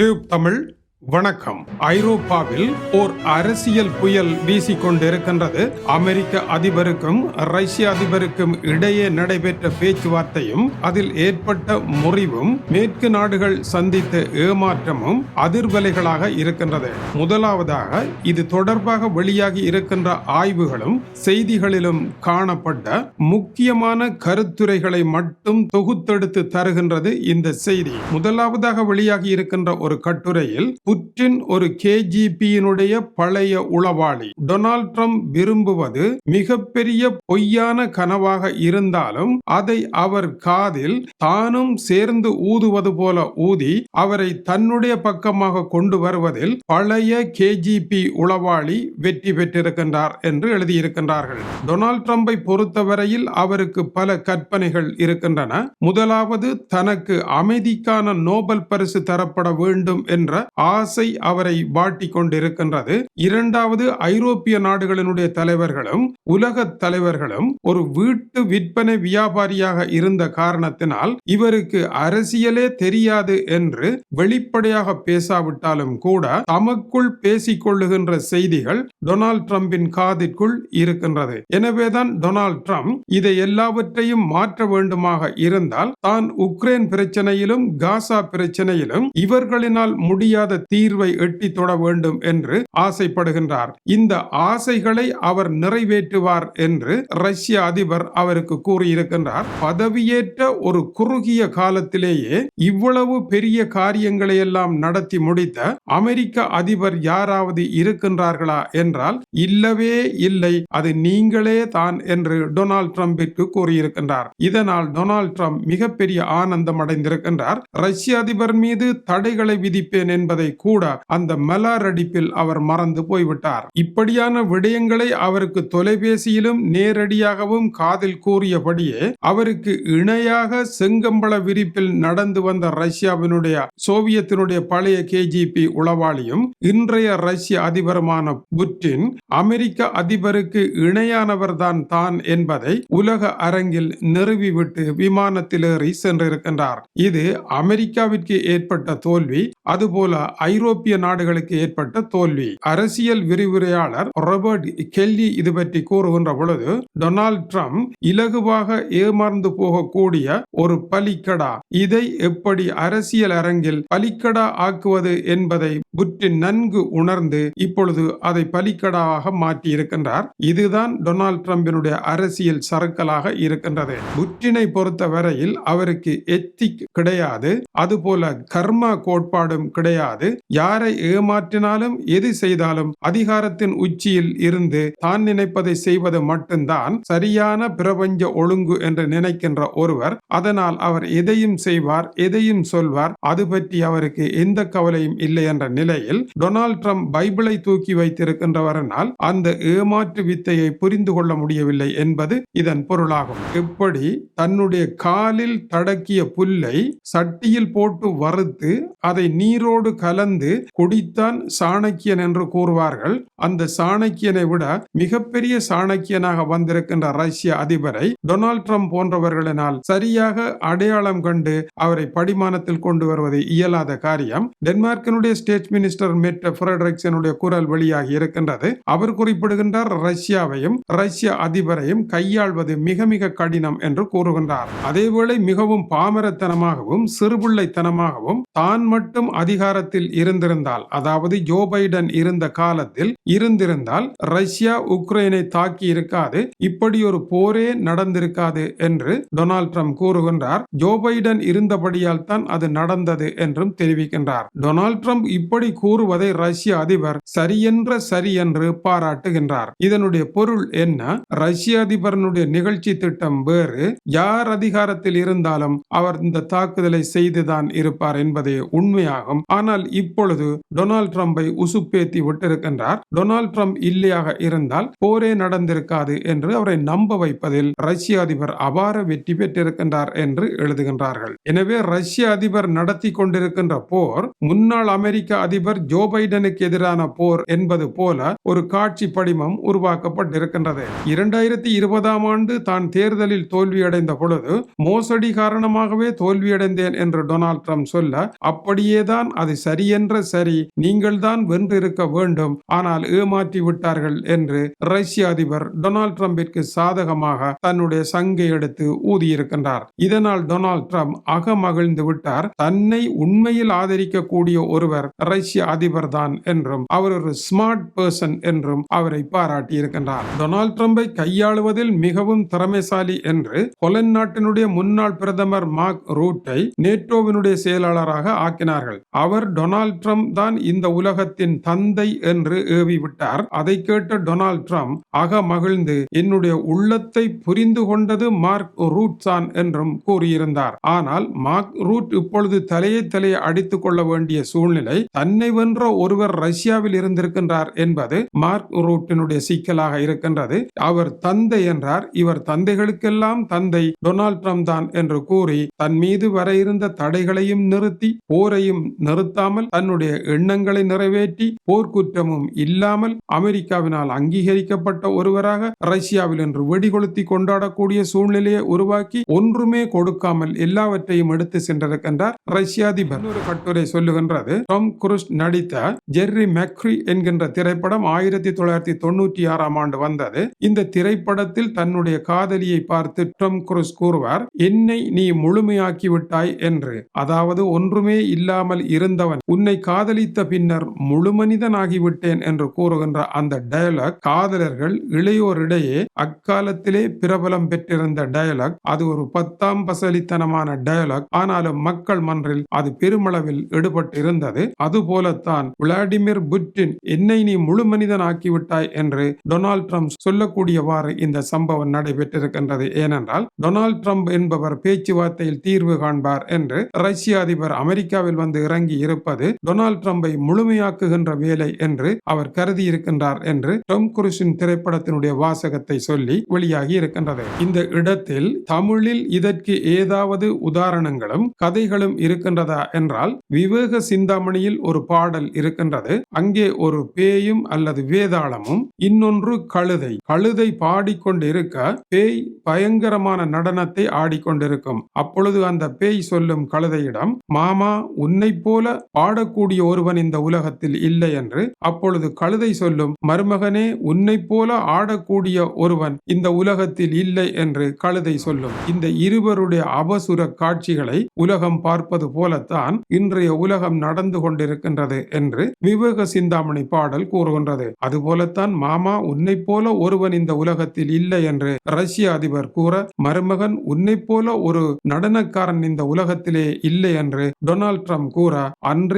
Tube Tamil வணக்கம். ஐரோப்பாவில் ஓர் அரசியல் புயல் வீசிக்கொண்டிருக்கின்றது. அமெரிக்க அதிபருக்கும் ரஷ்ய அதிபருக்கும் இடையே நடைபெற்ற பேச்சுவார்த்தையும் அதில் ஏற்பட்ட முறிவும் மேற்கு நாடுகள் சந்தித்த ஏமாற்றமும் அதிர்வலைகளாக இருக்கின்றது. முதலாவதாக இது தொடர்பாக வெளியாகி இருக்கின்ற ஆய்வுகளும் செய்திகளிலும் காணப்பட்ட முக்கியமான கருத்துரைகளை மட்டும் தொகுத்தெடுத்து தருகின்றது இந்த செய்தி. முதலாவதாக வெளியாகி இருக்கின்ற ஒரு கட்டுரையில் புட்டின் ஒரு கேஜிபியினுடைய பழைய உளவாளி. டொனால்ட் ட்ரம்ப் விரும்புவது மிகப்பெரிய பொய்யான கனவாக இருந்தாலும் அதை அவர் காதில் தானும் சேர்ந்து ஊதுவது போல ஊதி அவரை தன்னுடைய பக்கமாக கொண்டு வருவதில் பழைய கேஜிபி உளவாளி வெற்றி பெற்றிருக்கின்றார் என்று எழுதியிருக்கின்றார்கள். டொனால்ட் ட்ரம்பை பொறுத்தவரையில் அவருக்கு பல கற்பனைகள் இருக்கின்றன. முதலாவது தனக்கு அமைதிக்கான நோபல் பரிசு தரப்பட வேண்டும் என்ற ஆசை அவரை வாட்டி கொண்டிருக்கின்றது. இரண்டாவது ஐரோப்பிய நாடுகளினுடைய தலைவர்களும் உலக தலைவர்களும் ஒரு வீட்டு விற்பனை வியாபாரியாக இருந்த காரணத்தினால் இவருக்கு அரசியலே தெரியாது என்று வெளிப்படையாக பேசாவிட்டாலும் கூட தமக்குள் பேசிக்கொள்ளுகின்ற செய்திகள் டொனால்ட் ட்ரம்பின் காதிற்குள் இருக்கின்றது. எனவேதான் டொனால்ட் ட்ரம்ப் இதை எல்லாவற்றையும் மாற்ற வேண்டுமாக இருந்தால் தான் உக்ரைன் பிரச்சனையிலும் காசா பிரச்சனையிலும் இவர்களினால் முடியாத தீர்வை எட்டி தொட வேண்டும் என்று ஆசைப்படுகின்றார். இந்த ஆசைகளை அவர் நிறைவேற்றுவார் என்று ரஷ்ய அதிபர் அவருக்கு கூறியிருக்கின்றார். பதவியேற்ற ஒரு குறுகிய காலத்திலேயே இவ்வளவு பெரிய காரியங்களை எல்லாம் நடத்தி முடித்த அமெரிக்க அதிபர் யாராவது இருக்கின்றார்களா என்றால் இல்லவே இல்லை. அது நீங்களே தான் என்று டொனால்ட் ட்ரம்பிற்கு கூறியிருக்கின்றார். இதனால் டொனால்ட் ட்ரம்ப் மிகப்பெரிய ஆனந்தம் அடைந்திருக்கின்றார். ரஷ்ய அதிபர் மீது தடைகளை விதிப்பேன் என்பதை கூட அந்த மலார் அடிப்பில் அவர் மறந்து போய்விட்டார். இப்படியான விடயங்களை அவருக்கு தொலைபேசியிலும் நேரடியாகவும் காதில் கூறியபடியே அவருக்கு இணையாக செங்கம்பள விரிப்பில் நடந்து வந்த ரஷ்யாவினுடைய சோவியத்தினுடைய பழைய கேஜிபி உளவாளியும் இன்றைய ரஷ்ய அதிபருமான புட்டின் அமெரிக்க அதிபருக்கு இணையானவர்தான் தான் என்பதை உலக அரங்கில் நிறுவிவிட்டு விமானத்தில் ஏறி சென்றிருக்கின்றார். இது அமெரிக்காவிற்கு ஏற்பட்ட தோல்வி அதுபோல ஐ ஐரோப்பிய நாடுகளுக்கு ஏற்பட்ட தோல்வி. அரசியல் விரிவுரையாளர் ராபர்ட் கெல்லி இது பற்றி கூறுகின்ற பொழுது டொனால்ட் ட்ரம்ப் இலகுவாக ஏமாந்து போகக்கூடிய ஒரு பலிக்கடா. இதை எப்படி அரசியல் அரங்கில் பலிக்கடா ஆக்குவது என்பதை புட்டின் நன்கு உணர்ந்து இப்பொழுது அதை பலிக்கடாவாக மாற்றி இருக்கின்றார் இதுதான் டொனால்ட் ட்ரம்பினுடைய அரசியல் சறுக்கலாக இருக்கின்றது. புட்டினை பொறுத்த வரையில் அவருக்கு எத்திக் கிடையாது. அதுபோல கர்மா கோட்பாடும் கிடையாது. யாரை ஏமாற்றினாலும் எது செய்தாலும் அதிகாரத்தின் உச்சியில் இருந்து தான் நினைப்பதை செய்வது மட்டும்தான் சரியான பிரபஞ்ச ஒழுங்கு என்று நினைக்கின்ற ஒருவர் அதனால் அவர் எதையும் செய்வார் எதையும் சொல்வார் அது பற்றி அவருக்கு எந்த கவலையும் இல்லை என்ற நிலையில் டொனால்ட் ட்ரம்ப் பைபிளை தூக்கி வைத்திருக்கின்றவரனால் அந்த ஏமாற்று வித்தையை புரிந்து கொள்ள முடியவில்லை என்பது இதன் பொருளாகும். எப்படி தன்னுடைய காலில் தடக்கிய புல்லை சட்டியில் போட்டு வறுத்து அதை நீரோடு கலந்து குடித்தான் சாணக்கியன் என்று கூறுவார்கள். அந்த சாணக்கியனை விட மிகப்பெரிய சாணக்கியனாக வந்திருக்கின்ற ரஷ்ய அதிபரை டொனால்ட் ட்ரம்ப் போன்றவர்களினால் சரியாக அடையாளம் கண்டு அவரை படிமானத்தில் கொண்டு வருவது இயலாத காரியம். டென்மார்க்கினுடைய ஸ்டேட் மினிஸ்டர் மெட்ட ஃபிரெட்ரிக்சனுடைய குரல் வெளியாகி இருக்கின்றது. அவர் குறிப்பிடுகின்றார் ரஷ்யாவையும் ரஷ்ய அதிபரையும் கையாள்வது மிக மிக கடினம் என்று கூறுகின்றார். அதேவேளை மிகவும் பாமரத்தனமாகவும் சிறுபிள்ளைத்தனமாகவும் தான் மட்டும் அதிகாரத்தில் இருந்திருந்தால் அதாவது ஜோ பைடன் இருந்த காலத்தில் இருந்திருந்தால் ரஷ்யா உக்ரைனை தாக்கி இருக்காது இப்படி ஒரு போரே நடந்திருக்காது என்று டொனால்ட் ட்ரம்ப் கூறுகின்றார். ஜோ பைடன் இருந்தபடியால் தான் அது நடந்தது என்றும் தெரிவிக்கின்றார். டொனால்ட் ட்ரம்ப் இப்படி கூறுவதை ரஷ்ய அதிபர் சரியென்ற சரி என்று பாராட்டுகின்றார். இதனுடைய பொருள் என்ன? ரஷ்ய அதிபரனுடைய நிகழ்ச்சி திட்டம் வேறு. யார் அதிகாரத்தில் இருந்தாலும் அவர் இந்த தாக்குதலை செய்துதான் இருப்பார் என்பதே உண்மையாகும். ஆனால் இப்பொழுது டொனால்ட் ட்ரம்பை உசுப்பேத்தி விட்டிருக்கின்றார். டொனால்ட் ட்ரம்ப் இல்லையாக இருந்தால் போரே நடந்திருக்காது என்று அவரை நம்ப வைப்பதில் ரஷ்ய அதிபர் அபார வெற்றி பெற்றிருக்கின்றார் என்று எழுதுகின்றார்கள். எனவே ரஷ்ய அதிபர் நடத்தி கொண்டிருக்கின்ற போர் முன்னாள் அமெரிக்க அதிபர் ஜோ பைடனுக்கு எதிரான போர் என்பது போல ஒரு காட்சி படிமம் உருவாக்கப்பட்டிருக்கின்றது. இரண்டாயிரத்தி இருபதாம் ஆண்டு தான் தேர்தலில் தோல்வியடைந்த பொழுது மோசடி காரணமாகவே தோல்வியடைந்தேன் என்று டொனால்ட் ட்ரம்ப் சொல்ல அப்படியேதான் அது சரி என்ற சரி நீங்கள்தான் வென்றிருக்க வேண்டும். ஆனால் ஏமாற்றி விட்டார்கள் என்று ரஷ்ய அதிபர் டொனால்ட் ட்ரம்பிற்கு சாதகமாக தன்னுடைய சங்கை எடுத்து ஊதியிருக்கின்றார். இதனால் டொனால்ட் ட்ரம்ப் அகமகிழ்ந்து விட்டார். தன்னை உண்மையில் ஆதரிக்கக்கூடிய ஒருவர் ரஷ்ய அதிபர் தான் என்றும் அவர் ஒரு ஸ்மார்ட் பர்சன் என்றும் அவரை பாராட்டியிருக்கின்றார். டொனால்ட் ட்ரம்பை கையாளுவதில் மிகவும் திறமைசாலி என்று பொலன் நாட்டினுடைய முன்னாள் பிரதமர் மார்க் ரூட்டை நேட்டோவினுடைய செயலாளராக ஆக்கினார்கள். அவர் டொனால்ட் டொனால்ட் ட்ரம்ப் தான் இந்த உலகத்தின் தந்தை என்று ஏவி விட்டார் அதை கேட்ட டொனால்ட் ட்ரம்ப் அக மகிழ்ந்து என்னுடைய உள்ளத்தை புரிந்து கொண்டது மார்க் ரூட்ஸான் என்றும் கூறியிருந்தார். ஆனால் மார்க் ரூட் இப்பொழுது தலையை தலையை அடித்துக் கொள்ள வேண்டிய சூழ்நிலை தன்னை வென்ற ஒருவர் ரஷ்யாவில் இருந்திருக்கின்றார் என்பது மார்க் ரூட்டினுடைய சிக்கலாக இருக்கின்றது. அவர் தந்தை என்றார். இவர் தந்தைகளுக்கெல்லாம் தந்தை டொனால்ட் ட்ரம்ப் தான் என்று கூறி தன் மீது வர இருந்த தடைகளையும் நிறுத்தி போரையும் நிறுத்தாமல் தன்னுடைய எண்ணங்களை நிறைவேற்றி போர்க்குற்றமும் இல்லாமல் அமெரிக்காவினால் அங்கீகரிக்கப்பட்ட ஒருவராக ரஷ்யாவில் என்று வெடிகொளுத்தி கொண்டாடக்கூடிய சூழ்நிலையை உருவாக்கி ஒன்றுமே கொடுக்காமல் எல்லாவற்றையும் எடுத்து சென்றிருக்கின்றார் ரஷ்ய அதிபர். ஒரு கட்டுரை சொல்லுகின்றது. டாம் குருஸ் நடித்த ஜெர்ரி மெக்ரி என்கின்ற திரைப்படம் ஆயிரத்தி தொள்ளாயிரத்தி தொண்ணூற்றி ஆறாம் ஆண்டு வந்தது. இந்த திரைப்படத்தில் தன்னுடைய காதலியை பார்த்து டம் குருஸ் கூறுவார் என்னை நீ முழுமையாக்கி விட்டாய் என்று. அதாவது ஒன்றுமே இல்லாமல் இருந்தவன் உன்னை காதலித்த பின்னர் முழு மனிதனாகிவிட்டேன் என்று கூறுகின்ற அந்த டயலாக் காதலர்கள் இளையோரிடையே அக்காலத்திலே பிரபலம் பெற்றிருந்த டயலாக் அது ஒரு பத்தாம் பசலித்தனமான டயலாக் ஆனாலும் மக்கள் மன்றில் அது பெருமளவில் எடுபட்டு இருந்தது அதுபோலத்தான் விளாடிமிர் புட்டின் என்னை நீ முழு மனிதன் ஆக்கிவிட்டாய் என்று டொனால்ட் ட்ரம்ப் சொல்லக்கூடியவாறு இந்த சம்பவம் நடைபெற்றிருக்கின்றது. ஏனென்றால் டொனால்ட் ட்ரம்ப் என்பவர் பேச்சுவார்த்தையில் தீர்வு காண்பார் என்று ரஷ்ய அதிபர் அமெரிக்காவில் வந்து இறங்கி இருப்பது டொனால்ட் ட்ரம்பை முழுமையாக்குகின்ற வேலை என்று அவர் கருதி இருக்கின்றார் என்று டொம் குருஷின் திரைப்படத்தினுடைய வாசகத்தை சொல்லி வெளியாகி இருக்கின்றது. இந்த இடத்தில் தமிழில் இதற்கு ஏதாவது உதாரணங்களும் கதைகளும் இருக்கின்றதா என்றால் விவேக சிந்தாமணியில் ஒரு பாடல் இருக்கின்றது. அங்கே ஒரு பேயும் அல்லது வேதாளமும் இன்னொன்று கழுதை. கழுதை பாடிக்கொண்டிருக்க பேய் பயங்கரமான நடனத்தை ஆடிக்கொண்டிருக்கும். அப்பொழுது அந்த பேய் சொல்லும் கழுதையிடம் மாமா உன்னை போல பாட ஆடக்கூடிய ஒருவன் இந்த உலகத்தில் இல்லை என்று அப்பொழுது கழுதை சொல்லும் மருமகனே உன்னை போல ஆடக்கூடிய ஒருவன் இந்த உலகத்தில் இல்லை என்று கழுதை சொல்லும். இந்த இருவருடைய அபசுர காட்சிகளை உலகம் பார்ப்பது போலத்தான் இன்றைய உலகம் நடந்து கொண்டிருக்கின்றது என்று விவேக சிந்தாமணி பாடல் கூறுகின்றது. அதுபோலத்தான் மாமா உன்னை போல ஒருவன் இந்த உலகத்தில் இல்லை என்று ரஷ்ய அதிபர் கூற மருமகன் உன்னை போல ஒரு நடனக்காரன் இந்த உலகத்திலே இல்லை என்று டொனால்ட் ட்ரம்ப் கூற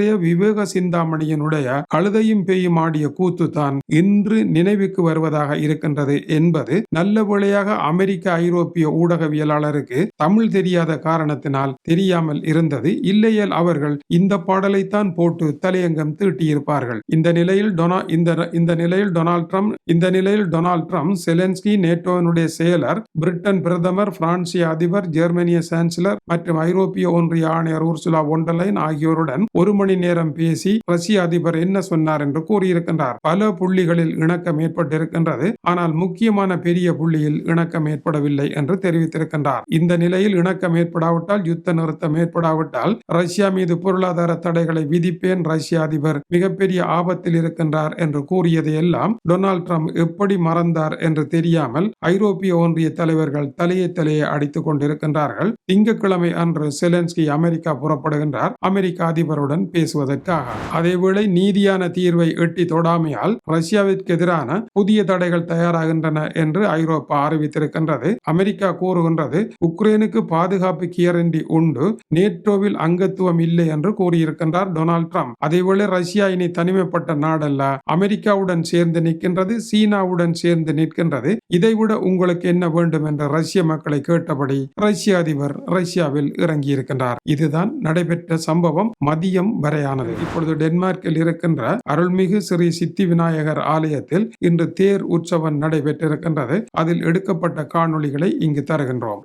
அன்றைய விவேக சிந்தாமணியனுடைய கழுதையும் பேயும் ஆடிய கூத்து தான் இன்று நினைவுக்கு வருவதாக இருக்கின்றது என்பது நல்ல வேளையாக அமெரிக்க ஐரோப்பிய ஊடகவியலாளருக்கு தமிழ் தெரியாத காரணத்தினால் தெரியாமல் இருந்தது. இல்லையேல் அவர்கள் இந்த பாடலைத்தான் போட்டு தலையங்கம் தீட்டியிருப்பார்கள். இந்த நிலையில் டொனா இந்த இந்த நிலையில் டொனால்ட் ட்ரம்ப் இந்த நிலையில் டொனால்ட் ட்ரம்ப் செலன்ஸ்கி நேட்டோவினுடைய செயலர் பிரிட்டன் பிரதமர் பிரான்சிய அதிபர் ஜெர்மனிய சான்சலர் மற்றும் ஐரோப்பிய ஒன்றிய ஆணையர் ஊர்சுலா ஒண்டலைன் ஆகியோருடன் ஒரு மணி மணி நேரம் பேசி ரஷ்ய அதிபர் என்ன சொன்னார் என்று கூறியிருக்கின்றார். பல புள்ளிகளில் இணக்கம் ஏற்பட்டிருக்கின்றது. ஆனால் முக்கியமான பெரிய புள்ளியில் இணக்கம் ஏற்படவில்லை என்று தெரிவித்திருக்கின்றார். இந்த நிலையில் இணக்கம் ஏற்படாவிட்டால் யுத்த நிறுத்தம் ஏற்படாவிட்டால் ரஷ்யா மீது பொருளாதார தடைகளை விதிப்பேன் ரஷ்ய அதிபர் மிகப்பெரிய ஆபத்தில் இருக்கின்றார் என்று கூறியதையெல்லாம் டொனால்ட் ட்ரம்ப் எப்படி மறந்தார் என்று தெரியாமல் ஐரோப்பிய ஒன்றிய தலைவர்கள் தலையை தலையை அடித்துக் கொண்டிருக்கின்றார்கள். திங்கட்கிழமை அன்று செலன்ஸ்கி அமெரிக்கா புறப்படுகின்றார். அமெரிக்க அதிபருடன் பேசுவதற்காக. அதேவேளை நீதியான தீர்வை எட்டி தொடாமையால் ரஷ்யாவிற்கு எதிரான புதிய தடைகள் தயாராகின்றன என்று ஐரோப்பா அறிவித்திருக்கின்றது. அமெரிக்கா கூறுகின்றது உக்ரைனுக்கு பாதுகாப்பு கியரண்டி உண்டு நேட்டோவில் அங்கத்துவம் இல்லை என்று கூறியிருக்கின்றார் டொனால்ட் ட்ரம்ப். அதேவேளை ரஷ்யா இனி தனிமைப்பட்ட நாடல்ல அமெரிக்காவுடன் சேர்ந்து நிற்கின்றது சீனாவுடன் சேர்ந்து நிற்கின்றது. இதைவிட உங்களுக்கு என்ன வேண்டும் என்ற ரஷ்ய மக்களை கேட்டபடி ரஷ்ய அதிபர் ரஷ்யாவில் இறங்கியிருக்கின்றார். இதுதான் நடைபெற்ற சம்பவம். மதியம் வரையானது. இப்பொழுது டென்மார்க்கில் இருக்கின்ற அருள்மிகு ஸ்ரீ சித்தி விநாயகர் ஆலயத்தில் இன்று தேர் உற்சவம் நடைபெற்றிருக்கின்றது. அதில் எடுக்கப்பட்ட காணொளிகளை இங்கு தருகின்றோம்.